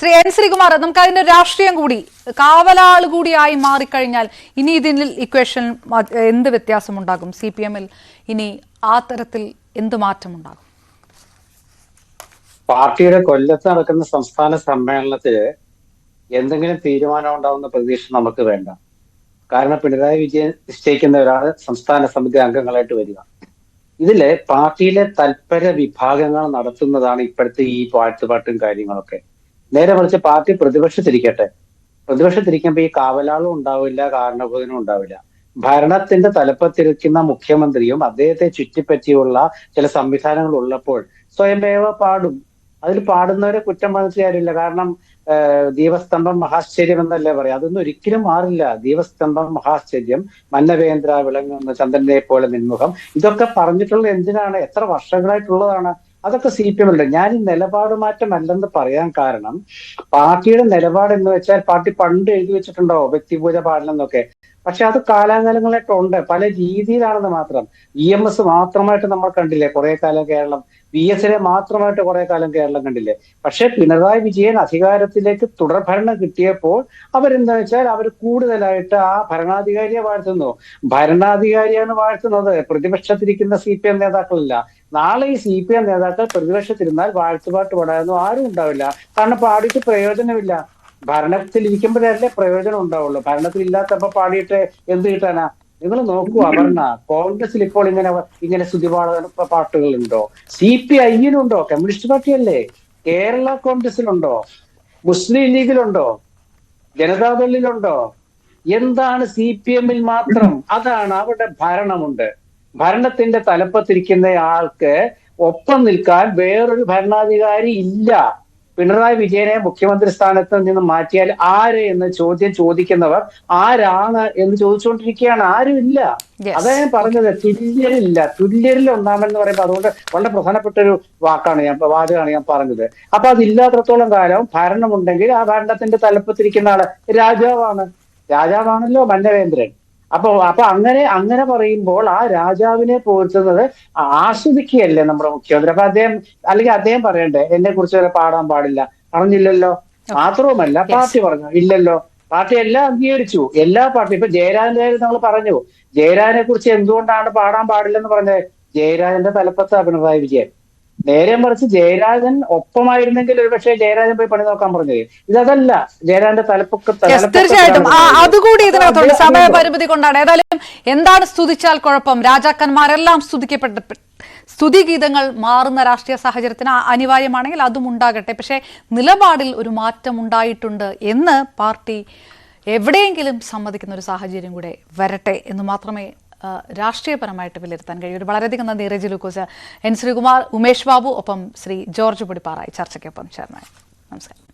Shri N Sreekumar നമുക്ക് അതിന്റെ രാഷ്ട്രീയം കൂടി കാവലാൾ കൂടിയായി മാറിക്കഴിഞ്ഞാൽ ഇനി ഇതിൽ ഇക്വേഷൻ എന്ത് വ്യത്യാസം ഉണ്ടാകും സി പി എമ്മിൽ ഇനി ആ തരത്തിൽ എന്ത് മാറ്റമുണ്ടാകും? പാർട്ടിയുടെ കൊല്ലത്ത് നടക്കുന്ന സംസ്ഥാന സമ്മേളനത്തിൽ എന്തെങ്കിലും തീരുമാനം ഉണ്ടാവുന്ന പ്രതീക്ഷ നമുക്ക് വേണ്ട. കാരണം പിണറായി വിജയൻ നിശ്ചയിക്കുന്ന ഒരാൾ സംസ്ഥാന സമിതി അംഗങ്ങളായിട്ട് വരിക. ഇതിൽ പാർട്ടിയിലെ തൽപര വിഭാഗങ്ങൾ നടത്തുന്നതാണ് ഇപ്പോഴത്തെ ഈ പാട്ടുപാട്ടും കാര്യങ്ങളൊക്കെ. നേരെ മറിച്ച് പാർട്ടി പ്രതിപക്ഷത്തിരിക്കട്ടെ. പ്രതിപക്ഷത്തിരിക്കുമ്പോൾ ഈ കാവലാളും ഉണ്ടാവില്ല കാരണബോധനും ഉണ്ടാവില്ല. ഭരണത്തിന്റെ തലപ്പത്തിരിക്കുന്ന മുഖ്യമന്ത്രിയും അദ്ദേഹത്തെ ചുറ്റിപ്പറ്റിയുള്ള ചില സംവിധാനങ്ങൾ ഉള്ളപ്പോൾ സ്വയംഭേവ പാടും. അതിൽ പാടുന്നവരെ കുറ്റം മനസ്സിലാരില്ല കാരണം ദീപസ്തംഭം മഹാശ്ചര്യം എന്നല്ലേ പറയാം? അതൊന്നും ഒരിക്കലും മാറില്ല. ദീപസ്തംഭം മഹാശ്ചര്യം മന്നവേന്ദ്ര വിളങ്ങുന്ന ചന്ദ്രനെ പോലെ നിന്മുഖം ഇതൊക്കെ പറഞ്ഞിട്ടുള്ള എന്തിനാണ്? എത്ര വർഷങ്ങളായിട്ടുള്ളതാണ് അതൊക്കെ സി പി എം ഉണ്ട് ഞാൻ നിലപാട് മാറ്റം അല്ലെന്ന് പറയാൻ കാരണം പാർട്ടിയുടെ നിലപാട് എന്ന് വെച്ചാൽ പാർട്ടി പണ്ട് എഴുതി വെച്ചിട്ടുണ്ടോ വ്യക്തിപൂജ പാടില്ലെന്നൊക്കെ പക്ഷെ അത് കാലാകാലങ്ങളായിട്ട് ഉണ്ട്. പല രീതിയിലാണെന്ന് മാത്രം. ഇ എം എസ് മാത്രമായിട്ട് നമ്മൾ കണ്ടില്ലേ? കുറെ കാലം കേരളം. വി എസിനെ മാത്രമായിട്ട് കുറെ കാലം കേരളം കണ്ടില്ലേ? പക്ഷെ പിണറായി വിജയൻ അധികാരത്തിലേക്ക് തുടർഭരണം കിട്ടിയപ്പോൾ അവരെന്താ വെച്ചാൽ അവർ കൂടുതലായിട്ട് ആ ഭരണാധികാരിയെ വാഴ്ത്തുന്നു. ഭരണാധികാരിയാണ് വാഴ്ത്തുന്നത്. പ്രതിപക്ഷത്തിരിക്കുന്ന സി പി എം നേതാക്കളല്ല. നാളെ ഈ സി പി എം നേതാക്കൾ പ്രതിപക്ഷത്തിരുന്നാൽ വാഴ്ത്തുപാട്ട് പാടാനൊന്നും ആരും ഉണ്ടാവില്ല. കാരണം പാടിയിട്ട് പ്രയോജനമില്ല. ഭരണത്തിലിരിക്കുമ്പോഴല്ലേ പ്രയോജനം ഉണ്ടാവുള്ളൂ? ഭരണത്തിൽ ഇല്ലാത്തപ്പോ പാടിയിട്ട് എന്ത് കിട്ടാനാ? നിങ്ങൾ നോക്കൂ അപർണ കോൺഗ്രസിൽ ഇപ്പോൾ ഇങ്ങനെ ഇങ്ങനെ സ്തുതിപാട പാട്ടുകളുണ്ടോ? സി പി ഐയിലുണ്ടോ കമ്മ്യൂണിസ്റ്റ് പാർട്ടിയല്ലേ? കേരള കോൺഗ്രസിലുണ്ടോ? മുസ്ലിം ലീഗിലുണ്ടോ? ജനതാദളിലുണ്ടോ എന്താണ് സി പി എമ്മിൽ മാത്രം അതാണ് അവിടെ ഭരണമുണ്ട്. ഭരണത്തിന്റെ തലപ്പത്തിരിക്കുന്ന ആൾക്ക് ഒപ്പം നിൽക്കാൻ വേറൊരു ഭരണാധികാരി ഇല്ല. പിണറായി വിജയനെ മുഖ്യമന്ത്രി സ്ഥാനത്ത് നിന്ന് മാറ്റിയാൽ ആര് എന്ന് ചോദ്യം ചോദിക്കുന്നവർ ആരാണ് എന്ന് ചോദിച്ചുകൊണ്ടിരിക്കുകയാണ്. ആരും ഇല്ല. അതാ ഞാൻ പറഞ്ഞത്. തുല്യരില്ല. തുല്യരിൽ ഒന്നാമെന്ന് പറയുമ്പോൾ അതുകൊണ്ട് വളരെ പ്രധാനപ്പെട്ട ഒരു വാക്കാണ് ഞാൻ വാചകമാണ് ഞാൻ പറഞ്ഞത്. അപ്പൊ അതില്ലാത്തടത്തോളം കാലം ഭരണമുണ്ടെങ്കിൽ ആ ഭരണത്തിന്റെ തലപ്പത്തിരിക്കുന്ന ആൾ രാജാവാണ്. രാജാവാണല്ലോ മന്നവേന്ദ്രൻ. അപ്പൊ അപ്പൊ അങ്ങനെ അങ്ങനെ പറയുമ്പോൾ ആ രാജാവിനെ പോറ്റുന്നത് ആസ്വദിക്കുകയല്ലേ നമ്മുടെ മുഖ്യമന്ത്രി? അപ്പൊ അദ്ദേഹം അല്ലെങ്കിൽ അദ്ദേഹം പറയണ്ടേ എന്നെ കുറിച്ച് വരെ പാടാൻ പാടില്ല. പറഞ്ഞില്ലല്ലോ. മാത്രവുമല്ല പാർട്ടി പറഞ്ഞു ഇല്ലല്ലോ. പാർട്ടി എല്ലാം അംഗീകരിച്ചു. എല്ലാ പാർട്ടി ഇപ്പൊ ജയരാജന്റെ കാര്യം നമ്മൾ പറഞ്ഞു. ജയരാജനെ കുറിച്ച് എന്തുകൊണ്ടാണ് പാടാൻ പാടില്ലെന്ന് പറഞ്ഞത്? ജയരാജന്റെ തലപ്പത്താ പിണറായി വിജയൻ. നേരെ മറിച്ച് ജയരാജൻ ഒപ്പമായിരുന്നെങ്കിൽ ഒരുപക്ഷെ ജയരാജൻ പോയി പണി നോക്കാൻ പറഞ്ഞത് ഇതല്ല ജയരാജന്റെ തലപ്പൊക്കെ തീർച്ചയായിട്ടും. അതുകൂടി ഇതിനകത്തുണ്ട്. സമയപരിമിതി കൊണ്ടാണ്. ഏതായാലും എന്താണ് സ്തുതിച്ചാൽ കുഴപ്പം? രാജാക്കന്മാരെല്ലാം സ്തുതിക്കപ്പെട്ട സ്തുതിഗീതങ്ങൾ മാറുന്ന രാഷ്ട്രീയ സാഹചര്യത്തിന് അനിവാര്യമാണെങ്കിൽ അതും ഉണ്ടാകട്ടെ. പക്ഷേ നിലപാടിൽ ഒരു മാറ്റം ഉണ്ടായിട്ടുണ്ട് എന്ന് പാർട്ടി എവിടെയെങ്കിലും സമ്മതിക്കുന്ന ഒരു സാഹചര്യം കൂടെ വരട്ടെ എന്ന് മാത്രമേ രാഷ്ട്രീയപരമായിട്ട് വിലയിരുത്താൻ കഴിയും. വളരെയധികം നന്ദി റെജി ലൂക്കോസ് എൻ ശ്രീകുമാർ ഉമേഷ് ബാബു ഒപ്പം ശ്രീ ജോർജ് പൊടിപ്പാറായി ചർച്ചയ്ക്കൊപ്പം ചേർന്നായി നമസ്കാരം.